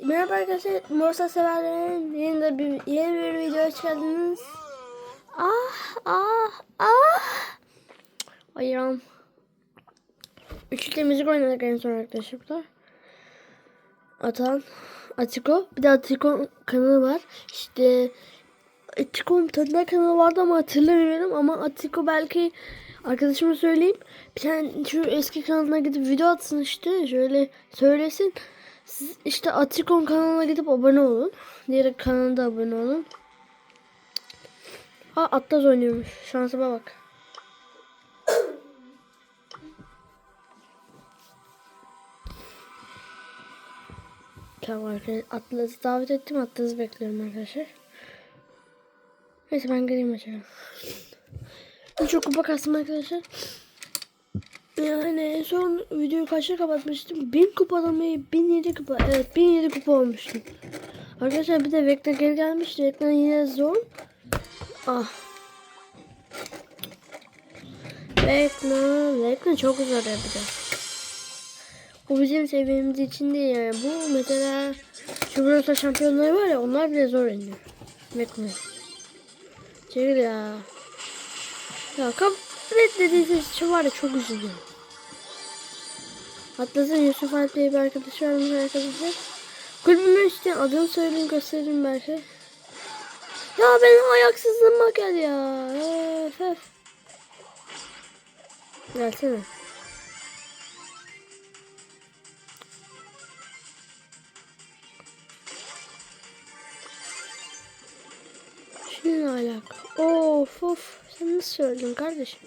Merhaba arkadaşlar, Morsa severlerin yeni de bir yeni bir video hoş geldiniz. Ah ah ah. Ayağım. Üçlü müzik oynadık en son arkadaşlar. Atan, Atiko. Bir de Atiko kanalı var. İşte Atiko'nun tadına kanalı vardı ama hatırlamıyorum. Ama Atiko belki arkadaşıma söyleyeyim. Bir tane şu eski kanalına gidip video atsın işte. Şöyle söylesin. Siz işte Atikon kanalına gidip abone olun. Diğer kanalına da abone olun. Aa Atlas oynuyormuş. Şansıma bak. Tamam arkadaşlar. Atlas'ı davet ettim. Atlas'ı bekliyorum arkadaşlar. Neyse ben geleyim açalım. Çok kupa kastım arkadaşlar. Yani en son videoyu kaçta kapatmıştım? 1000 kupada mı? 1007 kupa. Evet 1007 kupa olmuştum. Arkadaşlar bir de Vecna geri gelmişti. Vecna yine zor. Ah. Vecna. Vecna çok zor bir de. Bu bizim seviyemiz için değil yani. Bu mesela şu Bursa şampiyonları var ya onlar bile zor iniyor. Vecna. Çekil ya. Ya kap reddedildiğiniz için var ya çok üzülüyorum. Atlas'ın Yusuf Alp diye bir arkadaşı varmış arkadaşlar. Kulübümün işte adını söyleyeyim göstereyim belki. Ya benim ayaksızlığıma gel ya. Öf, öf. Gelsene. Şimdi alaka? Of of. Sen nasıl söyledin kardeşim?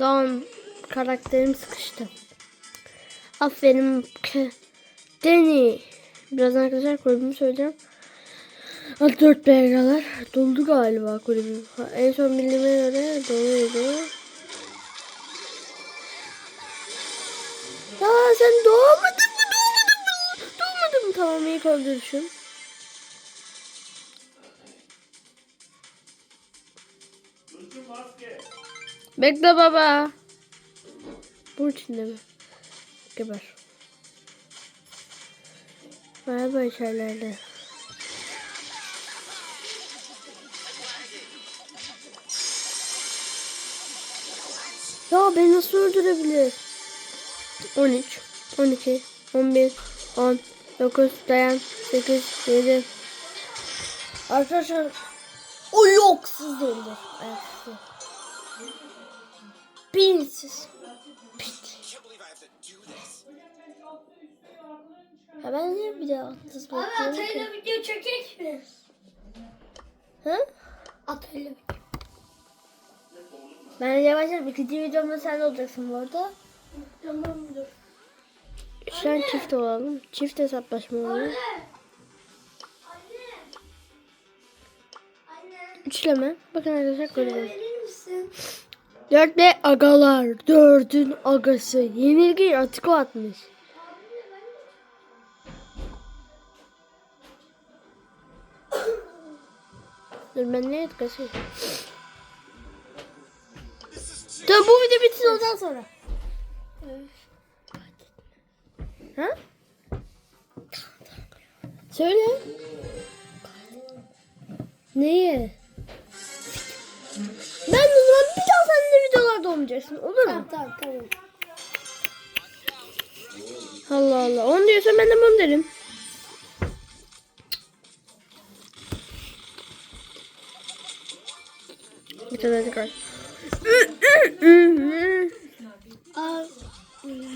Doğan karakterim sıkıştı. Aferin Deni. Birazdan arkadaşlar kulübümü söyleyeceğim. Hadi 4 belgeler. Doldu galiba kulübüm. En son bildiğime göre doluydu. Ya sen doğmadın mı? Doğmadın mı? Doğmadın mı? Tamam ilk öldürüşüm. Bekle baba. Bu içinde mi? Geber. Merhaba içerilerde. Ya beni nasıl öldürebilir? 13, 12, 11, 10, 9, dayan, 8, 7. Arkadaşlar o yok siz de öldür. Ayaksız. Pit. Ya ben niye bir daha atsız Abi? Atay'la video çekek mi? Ha? Atay'la video. Ben yavaşlayayım. İkinci videomda sen olacaksın bu arada. Tamam dur. Şu an çift olalım. Çift hesaplaşma olalım. Anne. Anne. Anne. Üçleme. Bakın arkadaşlar görüyoruz. Verir misin? Dört ve agalar. Dördün agası. Yenilgi Atiko atmış. Dur ben ne etkisi? Tamam bu video bitsin ondan sonra. Ha? Söyle. Neyi? Ben de o zaman bir daha seninle videolarda olmayacaksın. Olur mu? Tamam tamam. Allah Allah. Onu diyorsan ben de bunu derim. Bir tane tekrar.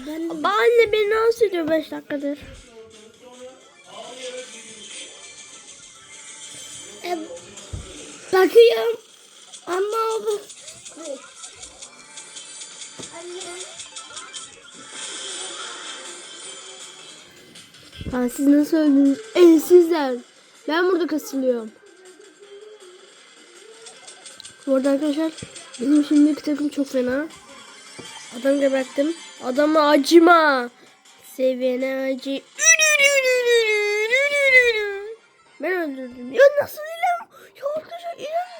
Ben Anne beni rahatsız ediyor 5 dakikadır. e, bakıyorum. Ama o Ha, siz nasıl öldünüz? Ensizler. Ben burada kasılıyorum. Bu arada arkadaşlar benim şimdiki takım çok fena. Adam geberttim. Adama acıma. sevene acı. Ben öldürdüm. Ya nasıl İrem? Ya arkadaşlar İrem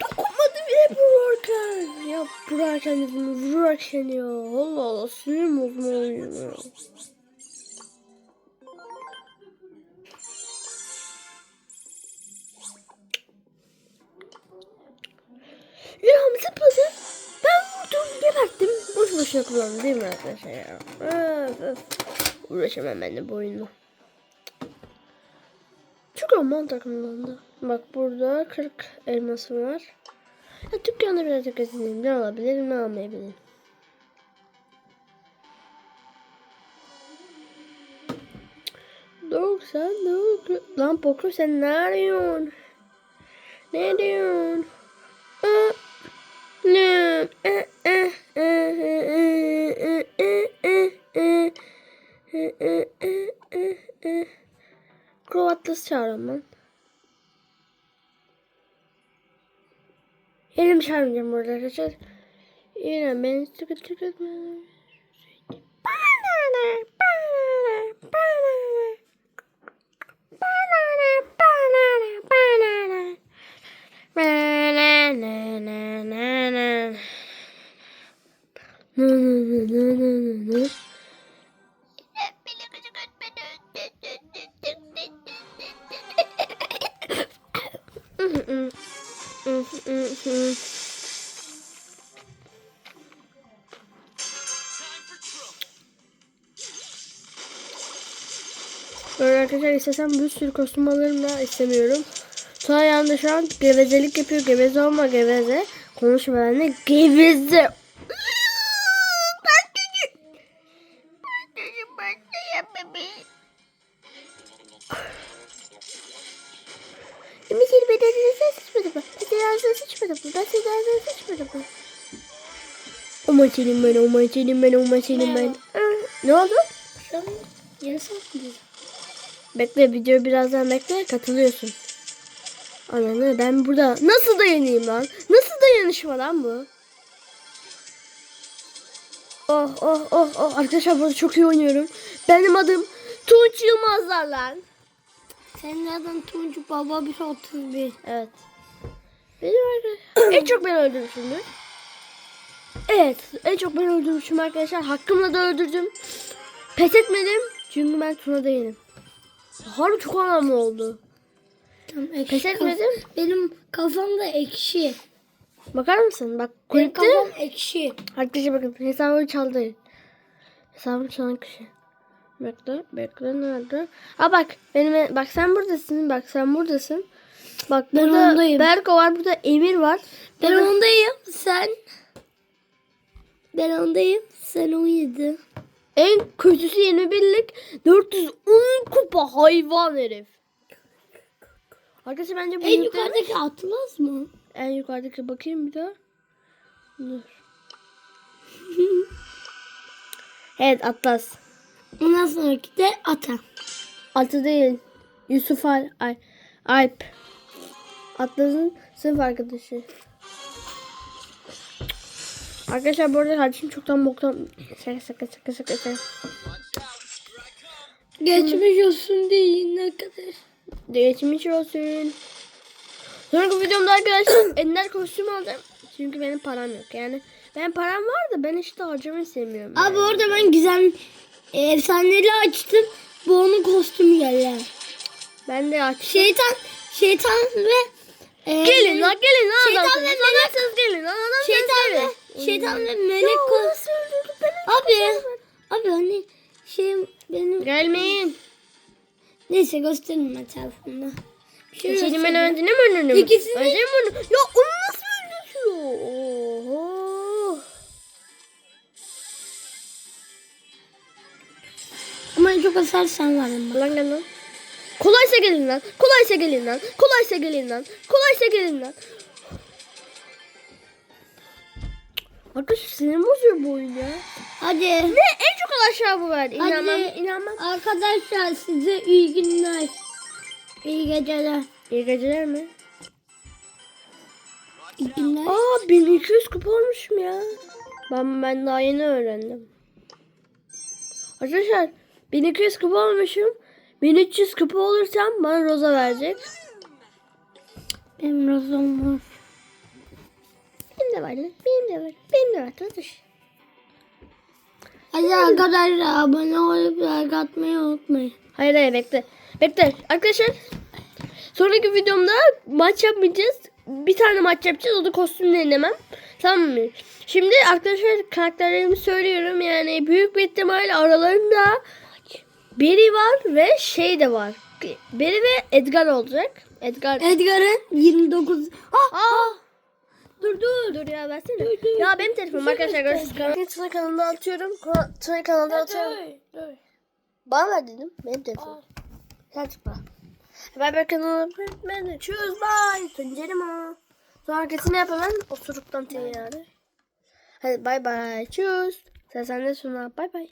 dokunmadı bile vururken. Vurarken yüzümü vurarken ya. Allah Allah sinirim ya. İrem zıpladı. Ben vurdum geberttim. Boş boşuna kullandım değil mi arkadaşlar ya? Öf. Uğraşamam ben de bu oyunla. Çok aman takımlandı. Bak burada 40 elması var. Ya dükkanda birazcık gezineyim. Ne alabilirim ne almayabilirim. Doksan dokuz. Lan Poco sen ne arıyorsun? Ne diyorsun? Ne? Eh, eh, eh, eh, eh, eh, eh, eh. Eh, eh, eh, eh, eh. Crow Atlas çağırıyorum ben. Elim çarpmayacağım burada arkadaşlar. to get tıkı tıkı Banana, banana, banana. Banana, banana, banana. Banana, banana. No, no, no, no. Arkadaşlar istesem bir sürü kostüm alırım da istemiyorum. Sonra yanında şu an gevezelik yapıyor. Geveze olma geveze. Konuşma benimle. Geveze. Ben çocuk. Ben çocuk. Ben de ya bebeğim. Ümit seni bedenine sen sıçmadı mı? Ben seni mı? Sıçmadım mı? Oma senin ben, oma senin ben, oma senin ben. Ne oldu? Şu an yarısı atmıyor. Bekle video birazdan bekle katılıyorsun. Ananı ben burada nasıl dayanayım lan? Nasıl dayanışma lan bu? Oh oh oh oh arkadaşlar burada çok iyi oynuyorum. Benim adım Tunç Yılmazlar lan. Senin adın Tuncu Baba 131. Evet. Benim arkadaşlar en çok ben öldürmüşümdür. Evet en çok ben öldürmüşüm arkadaşlar. Hakkımla da öldürdüm. Pes etmedim. Çünkü ben Tuna değilim. Harbi çok anlamlı oldu. Tamam, ekşi Pes etmedim. Benim kafamda ekşi. Bakar mısın? Bak Benim kulüpte. kafam ekşi. Arkadaşlar bakın hesabımı çaldı. Hesabımı çalan kişi. Bekle, bekle nerede? Aa bak benim bak sen buradasın. Bak sen buradasın. Bak Ben burada ondayım. Berko var, burada Emir var. Ben Burada- ondayım. Sen? Ben ondayım. Sen 17. En kötüsü 21'lik 410 kupa hayvan herif. Arkadaşlar bence bu En yukarıdaki Atlas mı? en yukarıdaki bakayım bir daha. Dur. evet Atlas. Ondan sonraki de Ata. Altı değil. Yusuf Al Ay Alp. Atlas'ın sınıf arkadaşı. Arkadaşlar bu arada kardeşim çoktan boktan şaka şaka şaka şaka şaka. Geçmiş olsun deyin arkadaş. Geçmiş olsun. Sonraki videomda arkadaşlar ender kostüm alacağım. Çünkü benim param yok. Yani ben param var da ben işte harcamayı sevmiyorum. Abi yani. orada ben gizem e, efsaneleri açtım. Bu onun kostümü geldi. Ben de aç. Şeytan, şeytan ve e, Gelin lan gelin lan Şeytan adamsınız. ve melek- gelin lan adamsınız şeytan gelin. ve şeytan ve melek Ya orası öldürdü. Abi, abi hani şey benim Gelmeyin. neyse göstereyim ben telefonda. Bir şey Senin ben öldüğünü mü öldürdüm? İkisini- Öldürdüm mü öldürdüm? Ya onu nasıl öldürtüyor? Oho. Ama çok hasar sen vardın bak. Lan gel lan. Kolaysa gelin lan. Kolaysa gelin lan. Kolaysa gelin lan. Kolaysa gelin lan. Arkadaşlar sinirim bozuyor bu oyun ya. Hadi. Ne? En çok aşağı bu verdi. Hadi. İnanmam. İnanmam. Arkadaşlar size iyi günler. İyi geceler. İyi geceler mi? İyi günler. Aa 1200 kupa olmuşum ya. Ben ben daha yeni öğrendim. Arkadaşlar 1200 kupa olmuşum. 1300 kupa olursam bana Rosa verecek. Benim rozum var. Benim de var. Benim de var. Benim de var. Arkadaş. Hadi arkadaşlar abone olup like atmayı unutmayın. Hayır hayır bekle. Bekle. Arkadaşlar sonraki videomda maç yapmayacağız. Bir tane maç yapacağız. O da kostüm denemem. Tamam mı? Şimdi arkadaşlar karakterlerimi söylüyorum. Yani büyük bir ihtimal aralarında Beri var ve şey de var. Beri ve Edgar olacak. Edgar. Edgar'ın 29. Ah, Aa! Dur dur dur ya versene. Ya benim telefonum arkadaşlar görüşürüz. Tuna kanalında atıyorum. Tuna kanalında atıyorum. Bana ver dedim. Benim telefonum. Sen çıkma. Bay bay kanalıma ben de çöz bay. Tencerem o. Sonra arkasını yap hemen osuruktan teyyare. Hadi bay bay. Çöz. Sen sen de sonra bay bay.